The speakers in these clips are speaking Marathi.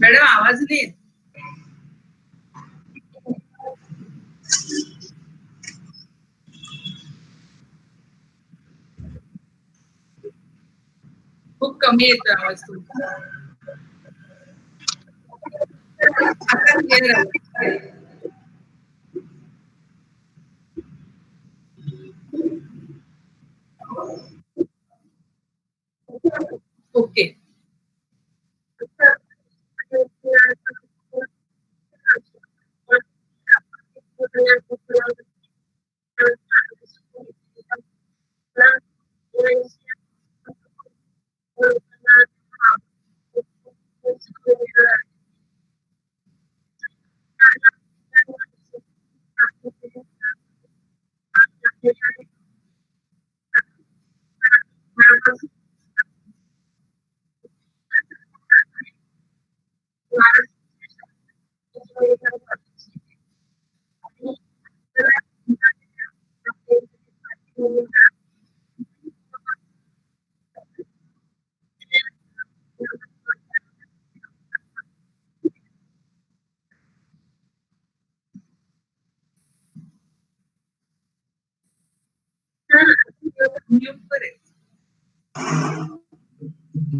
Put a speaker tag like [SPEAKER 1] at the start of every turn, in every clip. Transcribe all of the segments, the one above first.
[SPEAKER 1] मॅडम आवाज नाही खूप कमी येतो आवाज तुमचा.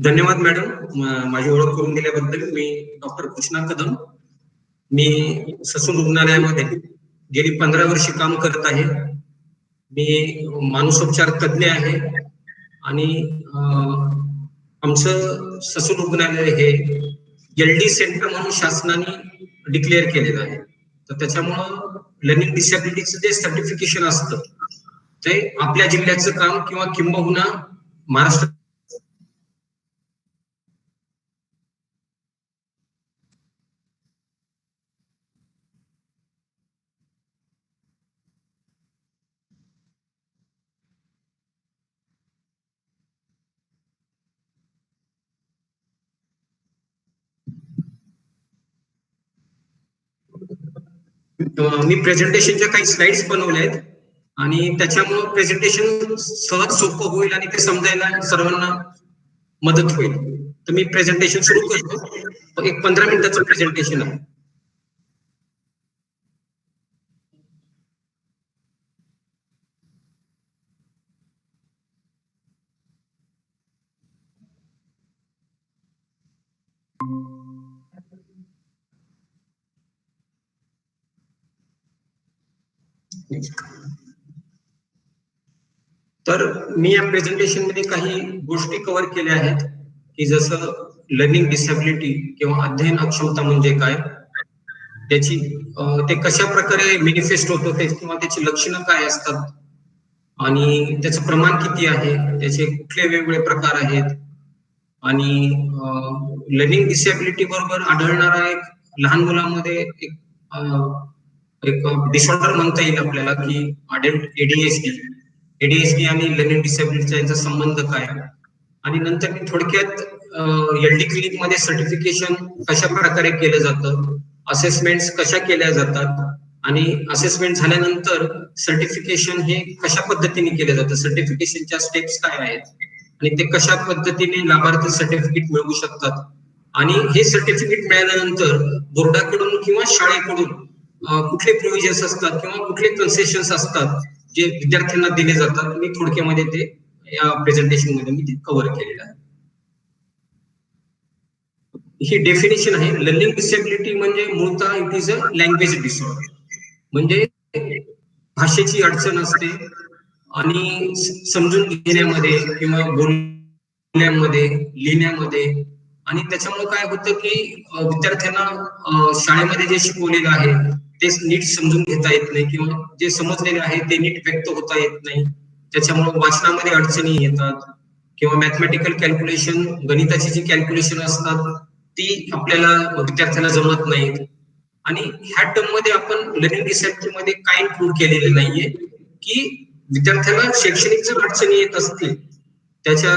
[SPEAKER 2] धन्यवाद मॅडम माझी ओळख करून दिल्याबद्दल मी डॉक्टर कृष्णा कदम. मी ससून रुग्णालयामध्ये गेली पंधरा वर्षे काम करत आहे. मी मानसोपचार तज्ज्ञ आहे. आणि आमचं ससून रुग्णालय हे एल डी सेंटर म्हणून शासनाने डिक्लेअर केलेलं आहे. तर त्याच्यामुळं लर्निंग डिसॅबिलिटीचं जे सर्टिफिकेशन असतं ते आपल्या जिल्ह्याचं काम किंवा किंबहुना महाराष्ट्र मी प्रेझेंटेशनच्या काही स्लाइड्स बनवल्या आहेत. आणि त्याच्यामुळं प्रेझेंटेशन सहज सोपं होईल आणि ते समजायला सर्वांना मदत होईल. तर मी प्रेझेंटेशन सुरू करतो. एक पंधरा मिनिटाचं प्रेझेंटेशन आहे. तर मी या प्रेझेंटेशनमध्ये काही गोष्टी कव्हर केल्या आहेत की जसं लर्निंग डिसॅबिलिटी किंवा अध्ययन अक्षमता म्हणजे काय त्याची ते कशा प्रकारे मेनिफेस्ट होतो ते किंवा त्याची लक्षणं काय असतात आणि त्याचं प्रमाण किती आहे त्याचे कुठले वेगवेगळे प्रकार आहेत आणि लर्निंग डिसॅबिलिटी बरोबर आढळणारा एक लहान मुलांमध्ये एक एक डिसऑर्डर म्हणता येईल आपल्याला की अडल्ट एडीएसडी एडीएसडी आणि लर्निंग डिसेबिलिटीचा यांचा संबंध काय? आणि नंतर मी थोडक्यात एलडी क्लिनिकमध्ये सर्टिफिकेशन कशा प्रकारे केलं जातं? असेसमेंट कशा केल्या जातात? आणि असेसमेंट झाल्यानंतर सर्टिफिकेशन हे कशा पद्धतीने केलं जातं? सर्टिफिकेशनच्या स्टेप्स काय आहेत? आणि ते कशा पद्धतीने लाभार्थी सर्टिफिकेट मिळवू शकतात? आणि हे सर्टिफिकेट मिळाल्यानंतर बोर्डाकडून किंवा शाळेकडून कुठले प्रोव्हिजन्स असतात किंवा कुठले कन्सेशन्स असतात जे विद्यार्थ्यांना दिले जातात? मी थोडक्यामध्ये ते या प्रेझेंटेशनमध्ये मी ते कव्हर केलेलं आहे. ही डेफिनेशन आहे लर्निंग डिसेबिलिटी म्हणजे मूळतः it is a language disorder म्हणजे भाषेची अडचण असते आणि समजून घेण्यामध्ये किंवा बोलण्यामध्ये लिहिण्यामध्ये आणि त्याच्यामुळे काय होतं की विद्यार्थ्यांना शाळेमध्ये जे शिकवलेलं आहे ते नीट समजून घेता येत नाही किंवा जे समजलेले आहे ते नीट व्यक्त होता येत नाही. त्याच्यामुळे वाचनामध्ये अडचणी येतात किंवा मॅथमॅटिकल कॅल्क्युलेशन गणिताची जी कॅल्क्युलेशन असतात ती आपल्याला विद्यार्थ्यांना जमत नाहीत. आणि ह्या टर्ममध्ये आपण लर्निंग डिसेबिलिटी मध्ये काय इन्क्लूड केलेले नाहीये की विद्यार्थ्याला शैक्षणिक जर अडचणी येत असतील त्याच्या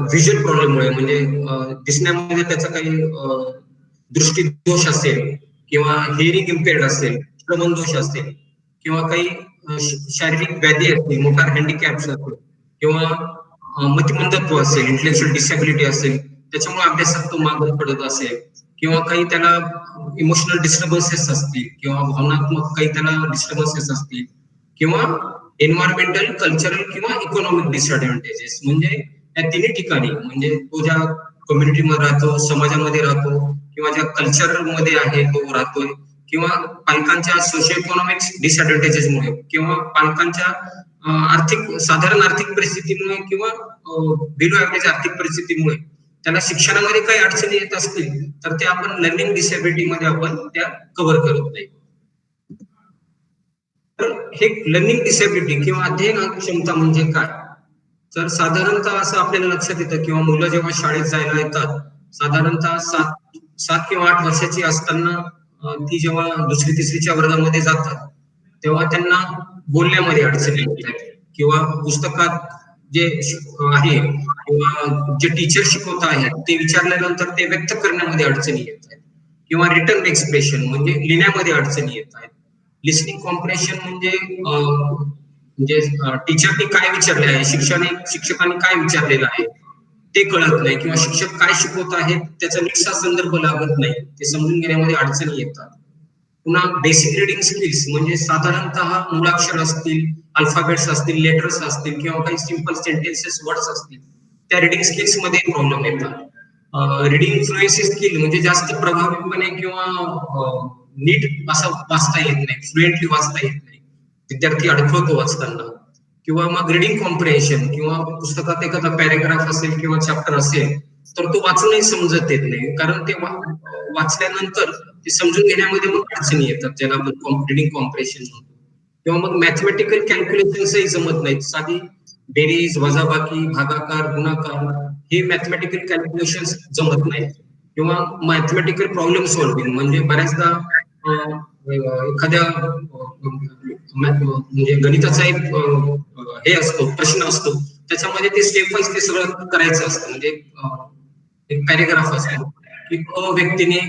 [SPEAKER 2] व्हिज्युअल प्रॉब्लेममुळे म्हणजे दिसण्यामध्ये त्याचा काही दृष्टी दोष असेल किंवा हिअरिंग इम्पेअर्ड असेल श्रवण दोष असेल किंवा काही शारीरिक व्याधी असतील मोटार हँडिकॅप्स असतील किंवा मतिमंदत्व असेल इंटेलेक्च्युअल डिसॅबिलिटी असेल त्याच्यामुळे अभ्यासात तो मागून पडत असेल किंवा काही त्याला इमोशनल डिस्टर्बन्सेस असतील किंवा भावनात्मक काही त्याला डिस्टर्बन्सेस असतील किंवा एन्व्हायरमेंटल कल्चरल किंवा इकॉनॉमिक डिसएडव्हान्टेजेस म्हणजे या तिन्ही ठिकाणी म्हणजे तो ज्या कम्युनिटीमध्ये राहतो समाजामध्ये राहतो किंवा ज्या कल्चरमध्ये आहे तो राहतोय किंवा पालकांच्या सोशल इकॉनॉमिक डिसएडव्हान्टेजेसमुळे किंवा पालकांच्या आर्थिक साधारण आर्थिक परिस्थितीमुळे किंवा बिलो ऍव्हरेज आर्थिक परिस्थितीमुळे त्याला शिक्षणामध्ये काही अडचणी येत असतील तर ते आपण लर्निंग डिसेबिलिटी मध्ये आपण त्या कव्हर करत नाही. तर हे लर्निंग डिसेबिलिटी किंवा अध्ययन क्षमता म्हणजे काय? तर साधारणतः असं आपल्याला लक्षात येतं किंवा मुलं जेव्हा शाळेत जायला येतात साधारणतः सात सात किंवा आठ वर्षाची असताना ती जेव्हा दुसरी तिसरीच्या वर्गामध्ये जातात तेव्हा त्यांना बोलण्यामध्ये अडचणी येतात किंवा पुस्तकात जे आहे किंवा जे टीचर शिकवत आहेत ते विचारल्यानंतर ते व्यक्त करण्यामध्ये अडचणी येत आहेत. किंवा रिटर्न एक्सप्रेशन म्हणजे लिहिण्यामध्ये अडचणी येत आहेत. लिस्निंग कॉम्प्रेशन म्हणजे म्हणजे टीचरनी काय विचारले आहे? शिक्षकाने शिक्षकांनी काय विचारलेलं आहे? ते कळत नाही किंवा शिक्षक काय शिकवत आहेत त्याचा नीटसा संदर्भ लागत नाही. ते समजून घेण्यामध्ये अडचणी येतात. पुन्हा बेसिक रिडिंग स्किल्स म्हणजे साधारणतः मुलाक्षर असतील अल्फाबेट्स असतील लेटर्स असतील किंवा काही सिंपल सेंटेन्सेस वर्ड्स असतील त्या रिडिंग स्किल्समध्ये प्रॉब्लेम येतात. रिडिंग फ्लुएन्सी स्किल म्हणजे जास्त प्रभावीपणे किंवा नीट असं वाचता येत नाही फ्लुएंटली वाचता येत नाही. विद्यार्थी अडखळतो वाचताना. किंवा मग रिडिंग कॉम्प्रिहेशन किंवा पुस्तकात एखादा पॅरेग्राफ असेल किंवा चॅप्टर असेल तर तो वाचूनही समजत येत नाही. कारण ते वाचल्यानंतर ते समजून घेण्यामध्ये मग अडचणी येतात ज्याला आपण रिडिंग कॉम्प्रेशन म्हणतो. किंवा मग मॅथमॅटिकल कॅल्क्युलेशनही जमत नाहीत. साधी बेरीज वजाबाकी भागाकार गुणाकार हे मॅथमॅटिकल कॅल्क्युलेशन जमत नाहीत. किंवा मॅथमॅटिकल प्रॉब्लेम सॉल्विंग म्हणजे बऱ्याचदा एखाद्या म्हणजे गणिताचा एक हे असतो प्रश्न असतो. त्याच्यामध्ये ते स्टेप वाईज ते सगळं करायचं असतं. म्हणजे एक पॅरेग्राफ असतो की अ व्यक्तीने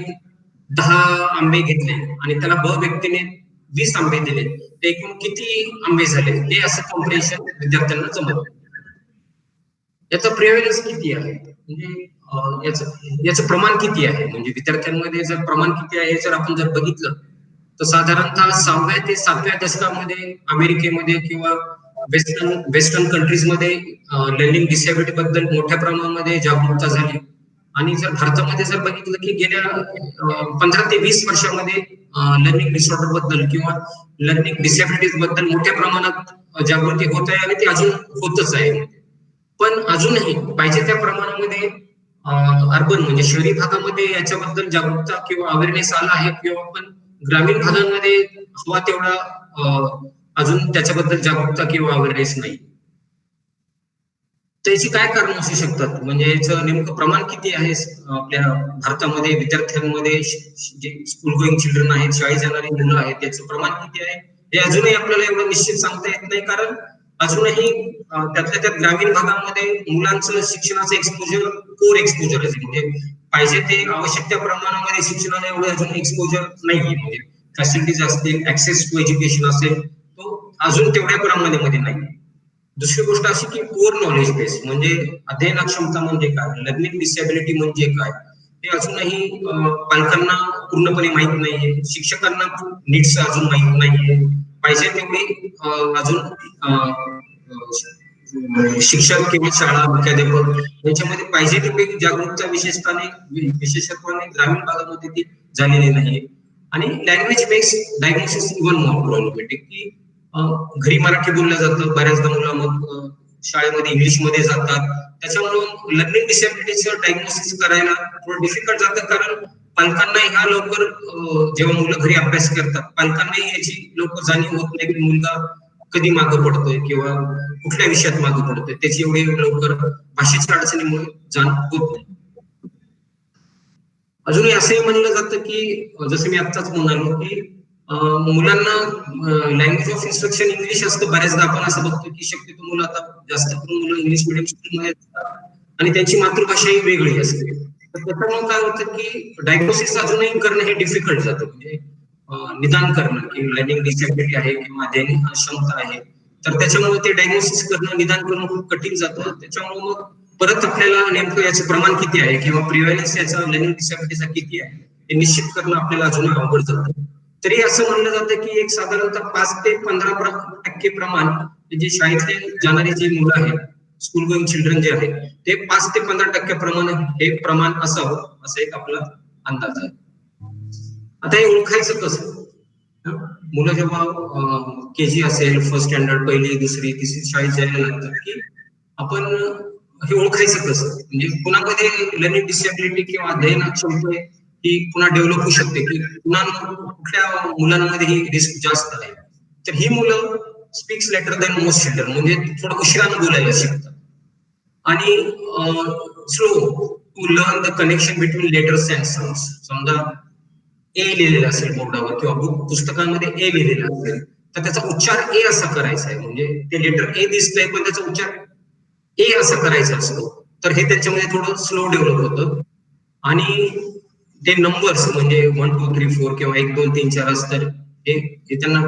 [SPEAKER 2] दहा आंबे घेतले आणि त्याला ब व्यक्तीने वीस आंबे दिले. ते एकूण किती आंबे झाले? हे असं कॉम्पिटिशन विद्यार्थ्यांना जमत याचा प्रेव्हलन्स किती आहे? म्हणजे याचं याचं प्रमाण किती आहे? म्हणजे विद्यार्थ्यांमध्ये जर प्रमाण किती आहे जर आपण जर बघितलं तर साधारणतः सहाव्या ते सातव्या दशकामध्ये अमेरिकेमध्ये किंवा वेस्टर्न वेस्टर्न कंट्रीजमध्ये लर्निंग डिसेबिलिटी बद्दल मोठ्या प्रमाणामध्ये जागरूकता झाली. आणि जर भारतामध्ये जर बघितलं की गेल्या पंधरा ते वीस वर्षामध्ये लर्निंग डिसऑर्डरबद्दल किंवा लर्निंग डिसेबिलिटीजबद्दल मोठ्या प्रमाणात जागृती होत आहे आणि ती अजून होतच आहे. पण अजूनही पाहिजे त्या प्रमाणामध्ये अर्बन म्हणजे शहरी भागामध्ये याच्याबद्दल जागरूकता किंवा अवेअरनेस आला आहे किंवा आपण ग्रामीण भागांमध्ये हवा तेवढा अजून त्याच्याबद्दल जागरूकता किंवा अवेअरनेस नाही. त्याची काय कारण असू शकतात? म्हणजे याचं नेमकं प्रमाण किती आहे? आपल्या भारतामध्ये विद्यार्थ्यांमध्ये जे स्कूल गोईंग चिल्ड्रन आहेत शाळेत जाणारी मुलं आहेत त्याचं प्रमाण किती आहे? हे अजूनही आपल्याला एवढं निश्चित सांगता येत नाही कारण अजूनही त्यातल्या त्यात ग्रामीण भागामध्ये मुलांचं शिक्षणाचं एक्सपोजर कोर एक्सपोजर असेल म्हणजे पाहिजे ते आवश्यक त्या प्रमाणामध्ये शिक्षणाला एवढं अजून एक्सपोजर नाहीये. म्हणजे फॅसिलिटीज असतील ऍक्सेस टू एज्युकेशन असेल तो अजून तेवढ्या प्रमाणामध्ये नाही. दुसरी गोष्ट अशी की कोर नॉलेज बेस म्हणजे अध्ययन क्षमता म्हणजे काय? लर्निंग डिसेबिलिटी म्हणजे काय? हे अजूनही पालकांना पूर्णपणे माहीत नाहीये. शिक्षकांना नीट्स अजून माहीत नाहीये. पाहिजे तेवढी अजून शिक्षक किंवा शाळा मुख्याध्यापक याच्यामध्ये पाहिजे तेवढी जागरूकता विशेषताने विशेषत्वाने ग्रामीण भागामध्ये ती झालेली नाहीये. आणि language base diagnosis even more problematic की घरी मराठी बोललं जातं बऱ्याचदा मुलं मग शाळेमध्ये इंग्लिशमध्ये जातात. त्याच्यामुळे लर्निंग डिसेबिलिटीचं डायग्नोसिस करायला थोडं डिफिकल्ट जातं कारण पालकांना ह्या लवकर जेव्हा मुलं घरी अभ्यास करतात पालकांनाही याची लवकर जाणीव होत नाही की मुलगा कधी मागं पडतोय किंवा कुठल्या विषयात मागं पडतोय त्याची एवढी लवकर भाषेच्या अडचणीमुळे जाण होत नाही. अजूनही असंही म्हणलं जातं की जसं मी आत्ताच म्हणालो की मुलांना लँग्वेज ऑफ इन्स्ट्रक्शन इंग्लिश असतं बऱ्याचदा आपण असं बघतो की शक्यतो मुलं आता जास्त करून मुलं इंग्लिश मिडियम स्कूलमध्ये आणि त्यांची मातृभाषा ही वेगळी असते. तर त्याच्यामुळे काय होतं की डायग्नोसिस अजूनही करणं हे डिफिकल्ट जातं. म्हणजे निदान करणं की लर्निंग डिसेबिलिटी आहे किंवा दैनिक क्षमता आहे. तर त्याच्यामुळे ते डायग्नोसिस करणं निदान करणं खूप कठीण जातं. त्याच्यामुळे मग परत आपल्याला नेमकं याचं प्रमाण किती आहे किंवा प्रिव्हेलन्स याचा लर्निंग डिसेबिलिटीचा किती आहे हे निश्चित करणं आपल्याला अजून अवघड जातं. तरी असं म्हणलं जातं की एक साधारणतः पाच ते पंधरा टक्के प्रमाण जे शाळेतले जाणारी जे मुलं आहेत स्कूल गोईंग चिल्ड्रन जे आहेत ते पाच ते पंधरा टक्के प्रमाण हे प्रमाण असावं असं एक आपला अंदाज आहे. आता हे ओळखायचं कसं? मुलं जेव्हा के जी असेल फर्स्ट स्टँडर्ड पहिली दुसरी तिसरी शाळेत जायला लागतात की आपण हे ओळखायचं कसं? म्हणजे कुणामध्ये लर्निंग डिसेबिलिटी किंवा अध्ययन क्षमता ही पुन्हा डेव्हलप होऊ शकते की कुणा कुठल्या मुलांमध्ये ही रिस्क जास्त आहे? तर ही मुलं speaks later than most children म्हणजे थोडं उशिरानं बोलायला शिकतात. आणि slow to learn the connection between letters and sound समजा ए लिहिलेलं असेल बोर्डावर किंवा बुक पुस्तकांमध्ये ए लिहिलेलं असेल तर त्याचा उच्चार ए असा करायचा आहे. म्हणजे ते लेटर ए दिसतंय पण त्याचा उच्चार ए असा करायचा असतो. तर हे त्याच्यामध्ये थोडं स्लो डेव्हलप होतं. आणि ते नंबर्स म्हणजे वन टू थ्री फोर किंवा एक दोन तीन चार असतात. हे त्यांना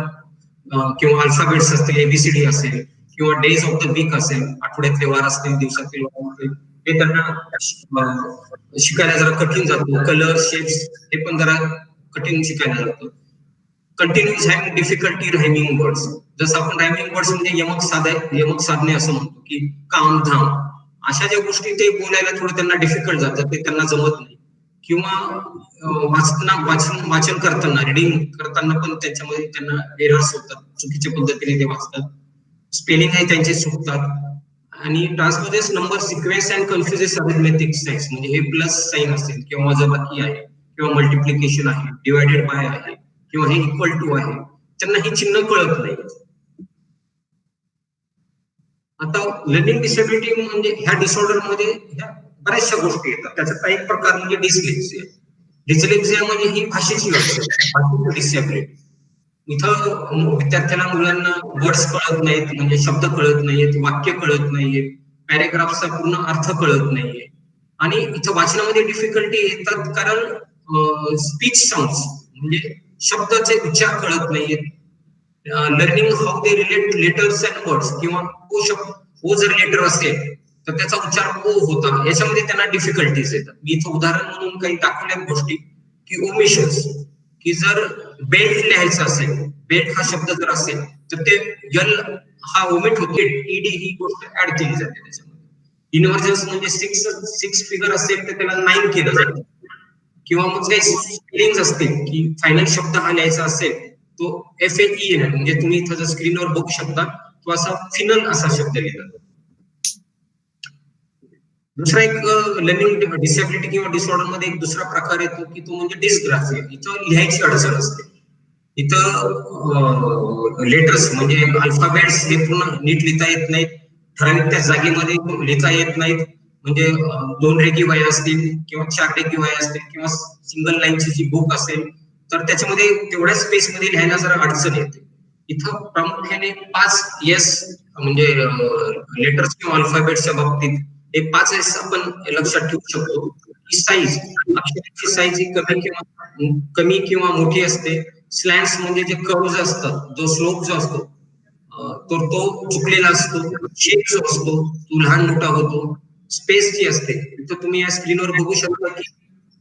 [SPEAKER 2] किंवा अल्फाबेट्स असतील एबीसीडी असेल किंवा डेज ऑफ द वीक असेल आठवड्यातले वार असतील दिवसातील वार असतील हे त्यांना शिकायला जरा कठीण जातं. कलर शेप्स हे पण जरा कठीण शिकायला लागतो continuous having difficulty rhyming words जसं आपण रायमिंग वर्ड्स म्हणजे यमक साधाय यमक साधने असं म्हणतो की काम धाम. अशा ज्या गोष्टी ते बोलायला थोडं त्यांना डिफिकल्ट जातात ते त्यांना जमत नाही. किंवा वाचना वाचताना वाचन वाचन करताना रिडिंग करताना पण त्याच्यामध्ये त्यांना एरर्स होतात. चुकीच्या पद्धतीने ते वाचतात. स्पेलिंग आहे त्यांचे चुकतात आणि transposes number sequence and confuses arithmetic signs म्हणजे हे प्लस साईन असेल किंवा वजाबाकी आहे किंवा मल्टिप्लिकेशन आहे. डिवायडेड बाय आहे किंवा हे इक्वल टू आहे. त्यांना ही चिन्ह कळत नाही. आता लर्निंग डिसेबिलिटी म्हणजे ह्या डिसऑर्डरमध्ये ह्या बऱ्याचशा गोष्टी येतात. त्याचा एक प्रकार म्हणजे डिस्लेक्सिया डिस्लेक्सिया म्हणजे ही भाषेची भाषेची डिसेबिलिटी इथं विद्यार्थ्यांना मुलांना वर्ड्स कळत नाहीत म्हणजे शब्द कळत नाहीयेत वाक्य कळत नाहीयेत पॅरेग्राफचा पूर्ण अर्थ कळत नाहीये. आणि इथं वाचनामध्ये डिफिकल्टी येतात कारण स्पीच साऊंड म्हणजे शब्दाचे उच्चार कळत नाहीयेत. Learning how they relate letters and words किंवा ओ शब्द ओ जर लेटर असेल तर त्याचा उच्चार ओ होता. याच्यामध्ये त्यांना डिफिकल्टीज येतात. मी इथं उदाहरण म्हणून काही दाखवल्या गोष्टी. की ओमिशन्स की जर बेल्ट लिहायचं असेल बेल्ट हा शब्द जर असेल तर ते यल हा ओमिट होतो. ईडी ही गोष्ट ऍड केली जाते त्याच्यामध्ये. इन्व्हर्जन्स म्हणजे सिक्स सिक्स फिगर असेल तर त्याला नाईन केलं जातं. किंवा मग काही स्पेलिंग असतील की फायनल शब्द हा लिहायचा असेल तो एफ ए ई म्हणजे तुम्ही इथं जर स्क्रीनवर बघू शकता तो असा फिनल असा शब्द लिहिला दुसरा एक लर्निंग डिसेबिलिटी किंवा डिसऑर्डरमध्ये एक दुसरा प्रकार येतो की तो म्हणजे डिस्ग्राफिया इथं लिहायची अडचण असते. इथं लेटर्स म्हणजे अल्फाबेट्स हे पूर्ण नीट लिहिता येत नाहीत. ठराविक त्या जागेमध्ये लिहिता येत नाहीत. म्हणजे दोन रेखी वया असतील किंवा चार रेखी वया असतील किंवा सिंगल लाईनची जी बुक असेल तर त्याच्यामध्ये तेवढ्या स्पेस मध्ये लिहायला जरा अडचण येते. इथं प्रामुख्याने पाच येस म्हणजे लेटर्स किंवा अल्फाबेटच्या बाबतीत हे पाच एस आपण लक्षात ठेवू शकतो की साईज अक्षराची साईज ही कमी किंवा कमी किंवा मोठी असते. स्लॅन्स म्हणजे जे कर्व्ह असतात जो स्लोप जो असतो तर तो चुकलेला असतो शेप जो असतो तो लहान मोठा होतो. स्पेस जी असते तर तुम्ही या स्क्रीनवर बघू शकता की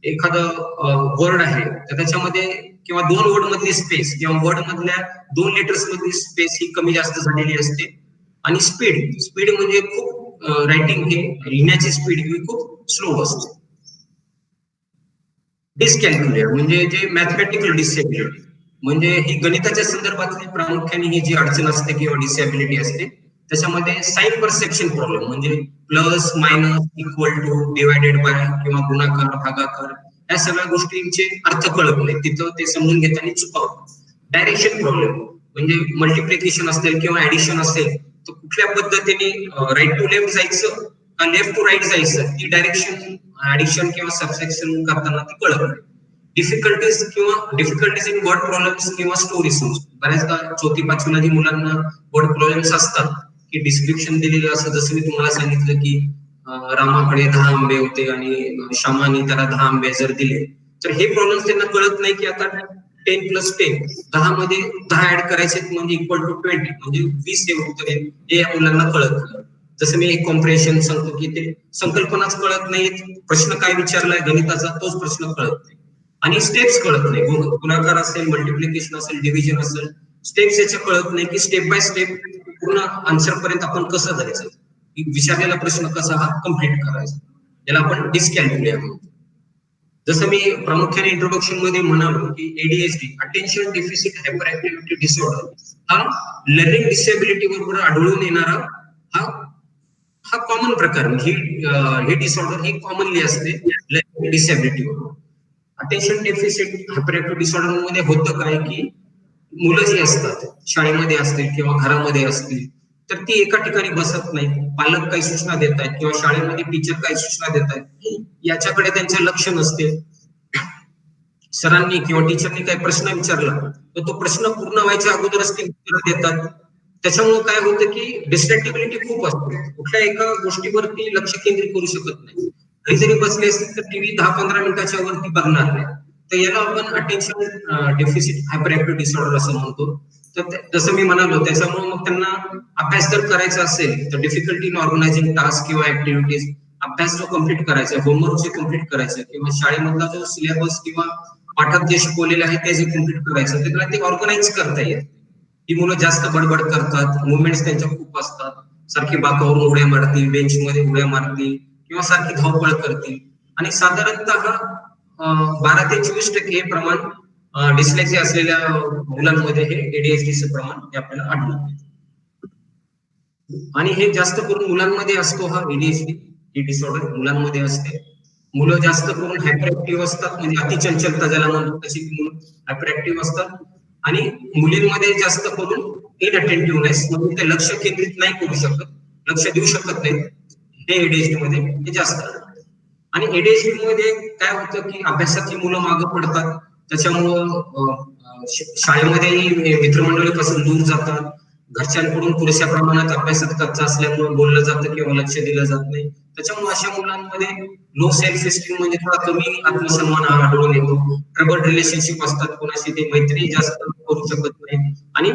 [SPEAKER 2] एखादं वर्ड आहे. तर त्याच्यामध्ये किंवा दोन वर्ड मधली स्पेस किंवा वर्ड मधल्या दोन लेटर्स मधली स्पेस ही कमी जास्त झालेली असते. आणि स्पीड स्पीड म्हणजे खूप रायटिंग हे लिहिण्याची स्पीड ही खूप स्लो असते. डिस्कॅल्क्युलेट म्हणजे जे मॅथमॅटिकल डिसेबिलिटी म्हणजे ही गणिताच्या संदर्भातली प्रामुख्याने ही जी अडचण असते किंवा डिसेबिलिटी असते त्याच्यामध्ये साईन परसेप्शन प्रॉब्लेम म्हणजे plus minus equal to divided by किंवा गुणाकार भागाकार या सगळ्या गोष्टींचे अर्थ कळत नाही. तिथं ते समजून घेताना चुकावतात डायरेक्शन प्रॉब्लेम म्हणजे मल्टिप्लिकेशन असेल किंवा ऍडिशन असेल तर कुठल्या पद्धतीने राईट टू लेफ्ट जायचं का लेफ्ट टू राईट जायचं ती डायरेक्शन ऍडिशन किंवा सबसेक्शन करताना ती कळत नाही. डिफिकल्टीज किंवा डिफिकल्टीज इन वर्ड प्रॉब्लेम्स किंवा स्टोरीज बऱ्याचदा चौथी पाचवीला जी मुलांना वर्ड प्रॉब्लेम्स असतात. की डिस्क्रिप्शन दिलेलं असं जसं मी तुम्हाला सांगितलं की रामाकडे दहा आंबे होते आणि श्यामाने त्याला दहा आंबे जर दिले तर हे प्रॉब्लेम त्यांना कळत नाही की आता टेन प्लस टेन दहा मध्ये दहा ऍड करायचे म्हणजे इक्वल टू ट्वेंटी म्हणजे वीस हे हे या मुलांना कळत नाही. जसं मी एक कॉम्प्रेशन सांगतो की ते संकल्पनाच कळत नाहीत प्रश्न काय विचारलाय गणिताचा तोच प्रश्न कळत नाही. आणि स्टेप्स कळत नाही. गुणाकार असेल मल्टिप्लिकेशन असेल डिव्हिजन असेल स्टेप्स याच्या कळत नाही की स्टेप बाय स्टेप पूर्ण आन्सर पर्यंत आपण कसं जायचं? विचारलेला प्रश्न कसा हा कंप्लीट करायचा? याला आपण डिस्कॅल्क्युलिया म्हणतो जसं मी प्रामुख्याने इंट्रोडक्शनमध्ये म्हणालो की ADSD attention deficit hyper activity disorder हा लर्निंग डिसेबिलिटी बरोबर आढळून येणारा हा हा कॉमन प्रकार. म्हणजे ही हे ही डिसऑर्डर ही कॉमनली असते लर्निंग डिसेबिलिटी बरोबर अटेन्शन डेफिसिट हायपर ऍक्टिव्ह डिसऑर्डरमध्ये होतं काय की मुलं जी असतात शाळेमध्ये असतील किंवा घरामध्ये असतील तर ती एका ठिकाणी बसत नाही पालक काही सूचना देत आहेत किंवा शाळेमध्ये टीचर काही सूचना देत आहेत. याच्याकडे त्यांचे लक्ष नसते. सरांनी किंवा टीचरनी काही प्रश्न विचारला तर तो प्रश्न पूर्ण व्हायच्या अगोदरच ते उत्तर देतात. त्याच्यामुळे काय होतं की डिस्ट्रॅक्टिबिलिटी खूप असते. कुठल्या एका गोष्टीवरती लक्ष केंद्रित करू शकत नाही. घरी जरी बसले असतील तर टीव्ही दहा पंधरा मिनिटाच्या वरती बघणार नाही. तर याला आपण attention deficit hyper active disorder असं म्हणतो. तर जसं मी म्हणालो त्याच्यामुळे मग त्यांना अभ्यास जर करायचा असेल तर डिफिकल्टी इन ऑर्गनायझिंग टास्क किंवा ऍक्टिव्हिटीज अभ्यास जो कंप्लीट करायचा होमवर्क जे कंप्लीट करायचं किंवा शाळेमधला जो सिलेबस किंवा पाठात जे शिकवलेलं आहे ते जे कंप्लीट करायचं ते त्याला ते ऑर्गनाईज करता येत ही मुलं जास्त बडबड करतात मुवमेंट्स त्यांच्या खूप असतात. सारखी बाकावरून उड्या मारतील बेंच मध्ये उड्या मारतील किंवा सारखी धावपळ करतील. आणि साधारणतः बारा ते चोवीस टक्के हे प्रमाण डिस्लेक्सी असलेल्या मुलांमध्ये हे एडीएचडीचं प्रमाण हे आपल्याला आढळून आणि हे जास्त करून मुलांमध्ये असतो हा एडीएसडी ही डिसऑर्डर मुलांमध्ये असते. मुलं जास्त करून हायपर ऍक्टिव्ह असतात म्हणजे अतिचंचलता ज्याला म्हणतो तशी मुलं हायपर ऍक्टिव्ह असतात. आणि मुलींमध्ये जास्त करून इनअटेंटिव्हनेस म्हणजे ते लक्ष केंद्रित नाही करू शकत लक्ष देऊ शकत नाही हे एडीएसडी मध्ये जास्त आहे. आणि एडीएचडी मध्ये काय होतं की अभ्यासातली मुलं मागं पडतात. त्याच्यामुळं शाळेमध्येही मित्रमंडळी पासून शाळेमध्ये मित्रमंडळीपासून दूर जातात. घरच्यांकडून पुरेशा प्रमाणात अभ्यासात कच्चा असल्यामुळे बोललं जातं किंवा लक्ष दिलं जात नाही. त्याच्यामुळे अशा मुलांमध्ये लो सेल्फ एस्टीम म्हणजे थोडा कमी आत्मसन्मान आढळून येतो. ट्रबल रिलेशनशिप असतात. कोणाशी ते मैत्री जास्त करू शकत नाही. आणि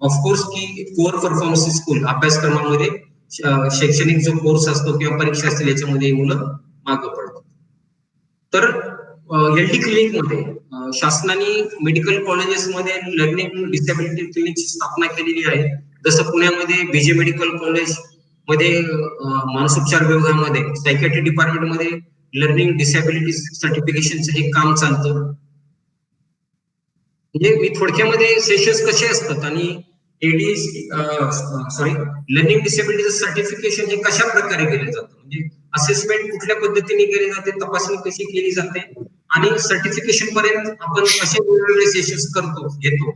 [SPEAKER 2] ऑफकोर्स की कोर परफॉर्मन्स स्कूल अभ्यासक्रमामध्ये शैक्षणिक जो कोर्स असतो किंवा परीक्षा असतील याच्यामध्ये मुलं मागं पडतात. तर एलटी क्लिनिकमध्ये शासनाने मेडिकल कॉलेजेस मध्ये लर्निंग डिसेबिलिटी क्लिनिकची स्थापना केलेली आहे. जसं पुण्यामध्ये बीजे मेडिकल कॉलेजमध्ये मानसोपचार विभागामध्ये सायकॅट्री डिपार्टमेंटमध्ये लर्निंग डिसेबिलिटी सर्टिफिकेशनचं हे काम चालतं. म्हणजे मी थोडक्यामध्ये सेशन्स कसे असतात आणि एडीएस सॉरी लर्निंग डिसेबिलिटीचं सर्टिफिकेशन हे कशा प्रकारे केले जातं? म्हणजे असेसमेंट कुठल्या पद्धतीने केली जाते? तपासणी कशी केली जाते? आणि सर्टिफिकेशन पर्यंत आपण कसे वेगवेगळे सेशन्स करतो घेतो?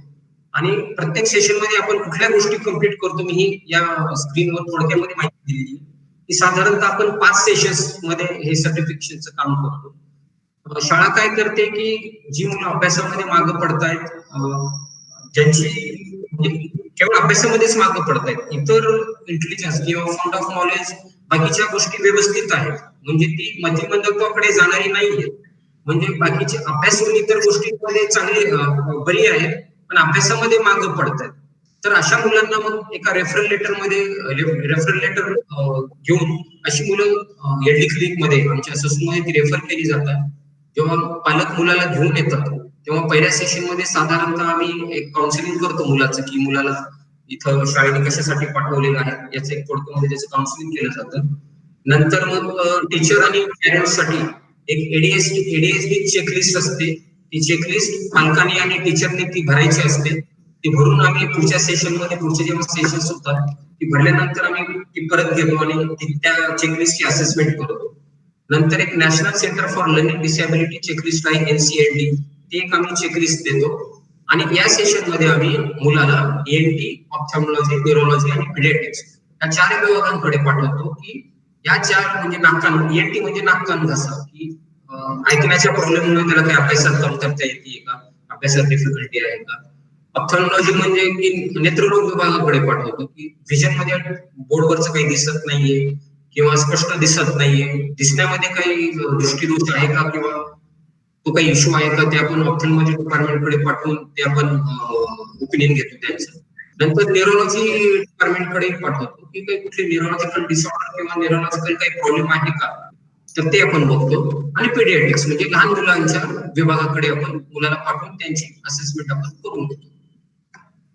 [SPEAKER 2] आणि प्रत्येक सेशनमध्ये आपण कुठल्या गोष्टी कंप्लीट करतो मी ही या स्क्रीनवर थोडक्यामध्ये माहिती दिलेली की साधारणतः आपण पाच सेशन्समध्ये हे सर्टिफिकेशनचं काम करतो. शाळा काय करते की जी मुलं अभ्यासामध्ये मागं पडतायत ज्यांची म्हणजे केवळ अभ्यासामध्येच मागं पडतायत. इतर इंटेलिजन्स किंवा फाउंड ऑफ नॉलेज बाकीच्या गोष्टी व्यवस्थित आहेत. म्हणजे ती मतिमंदत्वाकडे जाणारी नाहीये. म्हणजे बाकीचे अभ्यास इतर गोष्टींमध्ये चांगली बरी आहेत पण अभ्यासामध्ये मागं पडतायत. तर अशा मुलांना मग एका रेफरल लेटरमध्ये रेफरल लेटर घेऊन अशी मुलं एलडी क्लिनिकमध्ये आमच्या ससूमध्ये ती रेफर केली जातात. जेव्हा पालक मुलाला घेऊन येतात तेव्हा पहिल्या सेशनमध्ये साधारणतः आम्ही एक काउन्सिलिंग करतो मुलाचं की मुलाला इथं शाळेने कशासाठी पाठवलेलं आहे याचं एक थोडक्यामध्ये म्हणजे त्याचं काउन्सिलिंग केलं जातं. नंतर मग टीचर आणि पॅरेंट्ससाठी एक एडीएसडी एडीएसडी चेकलिस्ट असते. ती चेकलिस्ट पालकांनी आणि टीचरने ती भरायची असते. ती भरून आम्ही पुढच्या सेशनमध्ये पुढचे जेव्हा सेशन्स होतात ती भरल्यानंतर आम्ही ती परत घेतो आणि त्या चेकलिस्टची असेसमेंट करतो. नंतर एक national centre for learning disability checklist आहे एनसीएलडी ती एक आम्ही चेकलिस्ट देतो. आणि या सेशनमध्ये आम्ही मुलाला एएनटी एनटी ऑप्थॅमॉलॉजी आणि पिडेटिक्स या चार विभागांकडे पाठवतो की या चार म्हणजे नाकान एएनटी म्हणजे नाक कसं की ऐकण्याच्या ऐकण्याच्या प्रॉब्लेममुळे त्याला काही अभ्यासात कमतरता येते का? अभ्यासात डिफिकल्टी आहे का? ऑप्थॉलॉजी म्हणजे की नेत्ररोग विभागाकडे पाठवतो की व्हिजनमध्ये बोर्डवरचं काही दिसत नाहीये किंवा स्पष्ट दिसत नाहीये. दिसण्यामध्ये काही दृष्टीदोष आहे का किंवा तो काही इश्यू आहे का ते आपण ऑप्थॉलॉजी डिपार्टमेंटकडे पाठवून ते आपण ओपिनियन घेतो त्यांचं. नंतर न्यूरोलॉजी डिपार्टमेंटकडे पाठवतो की काही कुठले न्यूरोलॉजिकल डिसऑर्डर किंवा न्यूरोलॉजिकल काही प्रॉब्लेम आहे का? तर ते आपण बघतो. आणि पेडियाट्रिक्स म्हणजे लहान मुलांच्या विभागाकडे आपण मुलाला पाठवून त्यांची असेसमेंट आपण करून घेतो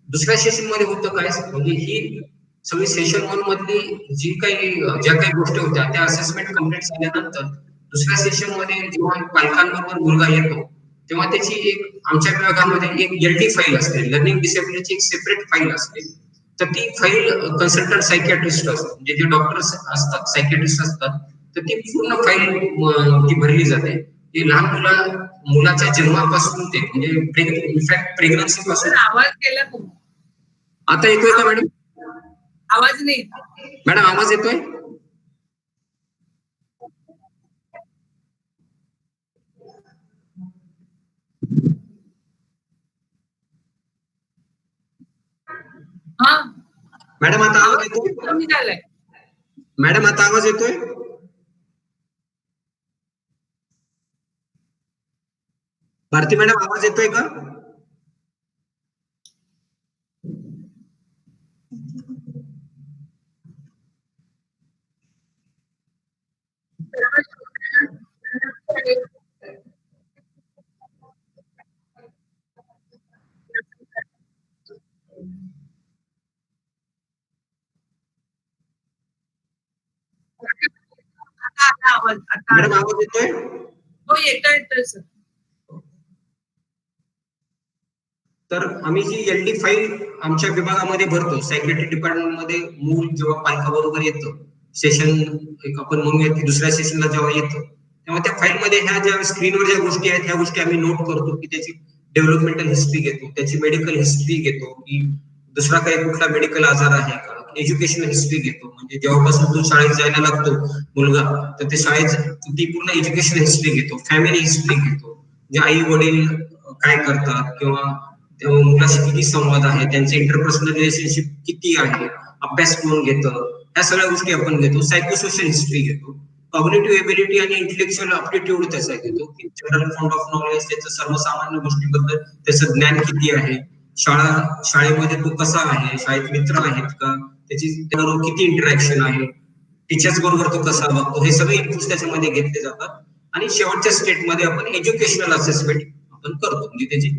[SPEAKER 2] दुसऱ्या सेशनमध्ये होतं काय? म्हणजे ही सगळी सेशन वन मधली जी काही ज्या काही गोष्टी होत्या त्या असेसमेंट कंप्लीट झाल्यानंतर दुसऱ्या सेशनमध्ये जेव्हा पालकांबरोबर मुलगा येतो तेव्हा त्याची एक आमच्या विभागामध्ये एक एलटी फाईल असते. लर्निंग डिसेबिलिटीची एक सेपरेट फाईल असते. तर ती फाईल कन्सल्टंट सायकॅट्रिस्ट असतात म्हणजे जे डॉक्टर्स असतात सायकॅट्रिस्ट असतात तर ती पूर्ण फाईल ती भरली जाते. ती लहान मुला मुलाच्या जन्मापासून ते म्हणजे इनफॅक्ट प्रेग्नन्सी पासून.
[SPEAKER 1] आवाज खूप
[SPEAKER 2] आता येतोय का मॅडम?
[SPEAKER 1] आवाज नाही
[SPEAKER 2] मॅडम आवाज येतोय
[SPEAKER 1] हा
[SPEAKER 2] मॅडम आता आवाज येतोय? मॅडम आता आवाज येतोय? भारती मॅडम आवाज येतोय का
[SPEAKER 1] आता आला आवाज आता
[SPEAKER 2] मॅडम. आवाज येतोय?
[SPEAKER 1] हो येतोय येतोय सर.
[SPEAKER 2] तर आम्ही जी एल डी फाईल आमच्या विभागामध्ये भरतो सायकेट्री डिपार्टमेंटमध्ये मूल जेव्हा पालकाबरोबर येतं सेशन एक आपण म्हणूया की दुसऱ्या सेशनला जेव्हा येतं तेव्हा त्या फाईल मध्ये ह्या ज्या स्क्रीनवर ज्या गोष्टी आहेत ह्या गोष्टी आम्ही नोट करतो की त्याची डेव्हलपमेंटल हिस्ट्री घेतो त्याची मेडिकल हिस्ट्री घेतो की दुसरा काही कुठला मेडिकल आजार आहे का? एज्युकेशन हिस्ट्री घेतो. म्हणजे जेव्हापासून तो शाळेत जायला लागतो मुलगा तर ते शाळेत ती पूर्ण एज्युकेशन हिस्ट्री घेतो. फॅमिली हिस्ट्री घेतो. जे आई वडील काय करतात किंवा त्या मुलाशी किती संवाद आहे त्यांचे इंटरपर्सनल रिलेशनशिप किती आहे अभ्यास कोण घेतं ह्या सगळ्या गोष्टी आपण घेतो. सायकोसोशल हिस्ट्री घेतो. कॉग्नेटिव्ह एबिलिटी आणि इंटेलेक्च्युअल अप्टिट्यूड त्याचा घेतो. की जनरल फंड ऑफ नॉलेज त्याचं सर्वसामान्य गोष्टीबद्दल त्याचं ज्ञान किती आहे शाळा शाळेमध्ये तो कसा आहे शाळेत मित्र आहेत का त्याची त्याबरोबर किती इंटरॅक्शन आहे? टीचर्स बरोबर तो कसा वागतो? हे सगळे इनपुट्स त्याच्यामध्ये घेतले जातात. आणि शेवटच्या स्टेटमध्ये आपण एज्युकेशनल असेसमेंट आपण करतो. म्हणजे त्याची